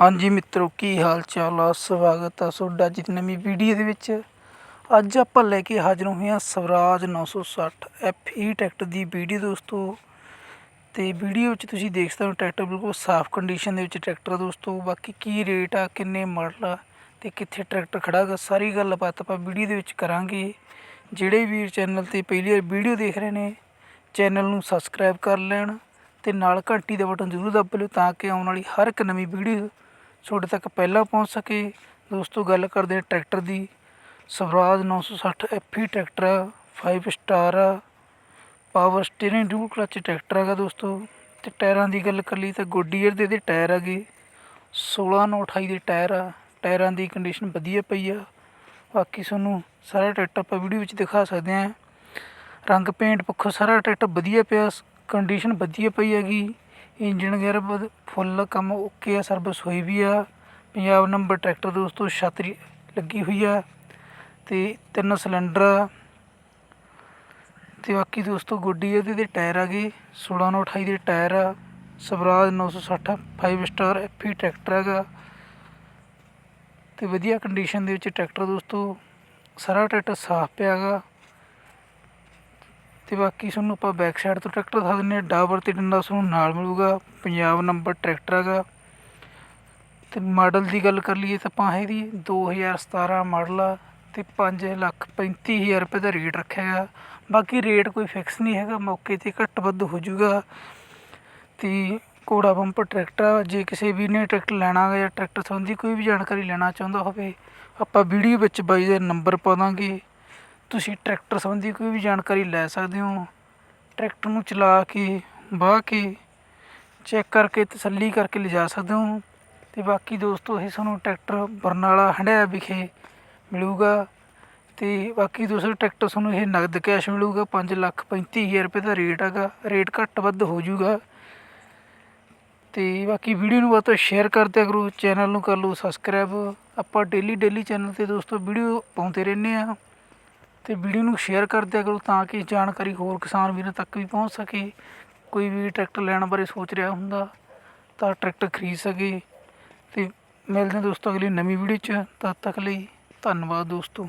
ਹਾਂਜੀ ਮਿੱਤਰੋ, ਕੀ ਹਾਲ ਚਾਲ ਆ? ਸਵਾਗਤ ਆ ਤੁਹਾਡਾ ਅੱਜ ਦੀ ਨਵੀਂ ਵੀਡੀਓ ਦੇ ਵਿੱਚ। ਅੱਜ ਆਪਾਂ ਲੈ ਕੇ ਹਾਜ਼ਰ ਹੋਏ ਹਾਂ ਸਵਰਾਜ 960 FE ਟਰੈਕਟਰ ਦੀ ਵੀਡੀਓ ਦੋਸਤੋ। ਤੇ ਵੀਡੀਓ ਵਿੱਚ ਤੁਸੀਂ ਦੇਖ ਸਕਦੇ ਹੋ ਟਰੈਕਟਰ ਬਿਲਕੁਲ ਸਾਫ਼ ਕੰਡੀਸ਼ਨ ਦੇ ਵਿੱਚ ਟਰੈਕਟਰ ਆ ਦੋਸਤੋ। ਬਾਕੀ ਕੀ ਰੇਟ ਆ, ਕਿੰਨੇ ਮਾਡਲ ਆ ਤੇ ਕਿੱਥੇ ਟਰੈਕਟਰ ਖੜਾ ਗਾ, ਸਾਰੀ ਗੱਲਬਾਤ ਆਪਾਂ ਵੀਡੀਓ ਦੇ ਵਿੱਚ ਕਰਾਂਗੇ। ਜਿਹੜੇ ਵੀਰ ਚੈਨਲ ਤੇ ਪਹਿਲੀ ਵਾਰ ਵੀਡੀਓ ਦੇਖ ਰਹੇ ਨੇ ਚੈਨਲ ਨੂੰ ਸਬਸਕ੍ਰਾਈਬ ਕਰ ਲੈਣ ਤੇ ਨਾਲ ਘੰਟੀ ਦਾ ਬਟਨ ਜ਼ਰੂਰ ਦੱਬ ਲਿਓ ਤਾਂ ਕਿ ਆਉਣ ਵਾਲੀ ਹਰ ਇੱਕ ਨਵੀਂ ਵੀਡੀਓ ਤੁਹਾਡੇ ਤੱਕ ਪਹਿਲਾਂ ਪਹੁੰਚ ਸਕੇ। ਦੋਸਤੋ, ਗੱਲ ਕਰਦੇ ਹਾਂ ਟਰੈਕਟਰ ਦੀ। ਸਵਰਾਜ 960 ਐਫੀ ਟਰੈਕਟਰ ਆ 5 ਸਟਾਰ ਆ। Power steering dual clutch tractor ਹੈਗਾ ਦੋਸਤੋ। ਤੇ ਟਾਇਰਾਂ ਦੀ ਗੱਲ ਕਰ ਲਈ ਤਾਂ ਗੋਡੀਅਰ ਦੇ ਦੇ ਟਾਇਰ ਹੈਗੇ। 16 ਨੌ 28 ਦੇ ਟਾਇਰ ਆ। ਟਾਇਰਾਂ ਦੀ ਕੰਡੀਸ਼ਨ ਵਧੀਆ ਪਈ ਆ। ਬਾਕੀ ਤੁਹਾਨੂੰ ਸਾਰਾ ਟਰੈਕਟਰ ਆਪਾਂ ਵੀਡੀਓ ਵਿੱਚ ਦਿਖਾ ਸਕਦੇ ਹਾਂ। ਰੰਗ ਪੇਂਟ ਪੱਖੋਂ ਸਾਰਾ ਟਰੈਕਟਰ ਵਧੀਆ ਪਿਆ। ਕੰਡੀਸ਼ਨ ਵਧੀਆ ਪਈ ਹੈਗੀ। ਇੰਜਣ ਗੇਅਰ ਬਦ ਫੁੱਲ ਕੰਮ ਓਕੇ ਆ, ਸਰਵਿਸ ਹੋਈ ਵੀ ਆ। ਪੰਜਾਬ ਨੰਬਰ ਟਰੈਕਟਰ ਦੋਸਤੋ ਛੱਤ ਲੱਗੀ ਹੋਈ ਆ ਅਤੇ ਤਿੰਨ ਸਿਲੰਡਰ ਆ। ਅਤੇ ਬਾਕੀ ਦੋਸਤੋ, ਗੱਡੀ ਇਹਦੇ ਦੇ ਟਾਇਰ ਆ ਗਏ 16 ਨੌ 28 ਦੇ ਟਾਇਰ ਆ। ਸਵਰਾਜ 960 5 ਸਟਾਰ ਐਫੀ ਟਰੈਕਟਰ ਹੈਗਾ। ਅਤੇ ਵਧੀਆ ਕੰਡੀਸ਼ਨ ਦੇ ਵਿੱਚ ਟਰੈਕਟਰ ਦੋਸਤੋ, ਸਾਰਾ ਟਰੈਕਟਰ ਸਾਫ਼ ਪਿਆ ਗਾ ਅਤੇ ਬਾਕੀ ਤੁਹਾਨੂੰ ਆਪਾਂ ਬੈਕ ਸਾਈਡ ਤੋਂ ਟਰੈਕਟਰ ਦਿਖਾ ਦਿੰਦੇ ਹਾਂ। ਡਾਬਰ ਅਤੇ ਡੰਡਾ ਤੁਹਾਨੂੰ ਨਾਲ ਮਿਲੂਗਾ। ਪੰਜਾਬ ਨੰਬਰ ਟਰੈਕਟਰ ਹੈਗਾ। ਤੇ ਮਾਡਲ ਦੀ ਗੱਲ ਕਰ ਲਈਏ ਤਾਂ ਆਪਾਂ ਇਹਦੀ 2017 ਮਾਡਲ ਆ ਤੇ 5 ਲੱਖ 35000 ਰੁਪਏ ਦਾ ਰੇਟ ਰੱਖਿਆ ਹੈਗਾ। ਬਾਕੀ ਰੇਟ ਕੋਈ ਫਿਕਸ ਨਹੀਂ ਹੈਗਾ। ਮੌਕੇ ਤੇ ਘੱਟ ਵੱਧ ਹੋ ਜਾਊਗਾ। ਤੇ ਕੋੜਾ ਪੰਪ ਟਰੈਕਟਰ ਆ, ਜੇ ਕਿਸੇ ਵੀ ਨੇ ਟਰੈਕਟਰ ਲੈਣਾ ਹੈ ਜਾਂ ਟਰੈਕਟਰ ਸੰਬੰਧੀ ਕੋਈ ਵੀ ਜਾਣਕਾਰੀ ਲੈਣਾ ਚਾਹੁੰਦਾ ਹੋਵੇ ਆਪਾਂ ਵੀਡੀਓ ਵਿੱਚ ਬਾਈ ਦਾ ਨੰਬਰ ਪਾ ਦਾਂਗੇ। ਤੁਸੀਂ ਟਰੈਕਟਰ ਸੰਬੰਧੀ ਕੋਈ ਵੀ ਜਾਣਕਾਰੀ ਲੈ ਸਕਦੇ ਹੋ। ਟਰੈਕਟਰ ਨੂੰ ਚਲਾ ਕੇ, ਵਾਹ ਕੇ, ਚੈੱਕ ਕਰਕੇ ਤਸੱਲੀ ਕਰਕੇ ਲਿਜਾ ਸਕਦੇ ਹੋ। ਅਤੇ ਬਾਕੀ ਦੋਸਤੋ ਇਹ ਤੁਹਾਨੂੰ ਟਰੈਕਟਰ ਬਰਨਾਲਾ ਹੰਡਿਆ ਵਿਖੇ ਮਿਲੂਗਾ। ਅਤੇ ਬਾਕੀ ਦੋਸਤੋ, ਟਰੈਕਟਰ ਤੁਹਾਨੂੰ ਇਹ ਨਗਦ ਕੈਸ਼ ਮਿਲੂਗਾ। 5 ਲੱਖ 35000 ਰੁਪਏ ਦਾ ਰੇਟ ਹੈਗਾ। ਰੇਟ ਘੱਟ ਵੱਧ ਹੋ ਜਾਊਗਾ। ਤੇ ਬਾਕੀ ਵੀਡੀਓ ਨੂੰ ਵੱਧ ਤੋਂ ਸ਼ੇਅਰ ਕਰ ਕਰੋ। ਚੈਨਲ ਨੂੰ ਕਰ ਲਓ ਸਬਸਕ੍ਰਾਈਬ। ਆਪਾਂ ਡੇਲੀ ਡੇਲੀ ਚੈਨਲ ਤੇ ਦੋਸਤੋ ਵੀਡੀਓ ਪਾਉਂਦੇ ਰਹਿੰਦੇ ਆ ਅਤੇ ਵੀਡੀਓ ਨੂੰ ਸ਼ੇਅਰ ਕਰ ਦਿਆ ਕਰੋ ਤਾਂ ਕਿ ਜਾਣਕਾਰੀ ਹੋਰ ਕਿਸਾਨ ਵੀਰਾਂ ਤੱਕ ਵੀ ਪਹੁੰਚ ਸਕੇ। ਕੋਈ ਵੀ ਟਰੈਕਟਰ ਲੈਣ ਬਾਰੇ ਸੋਚ ਰਿਹਾ ਹੁੰਦਾ ਤਾਂ ਟਰੈਕਟਰ ਖਰੀਦ ਸਕੇ। ਅਤੇ ਮਿਲਦੇ ਹਾਂ ਦੋਸਤੋ ਅਗਲੀ ਨਵੀਂ ਵੀਡੀਓ 'ਚ। ਤਦ ਤੱਕ ਲਈ ਧੰਨਵਾਦ ਦੋਸਤੋ।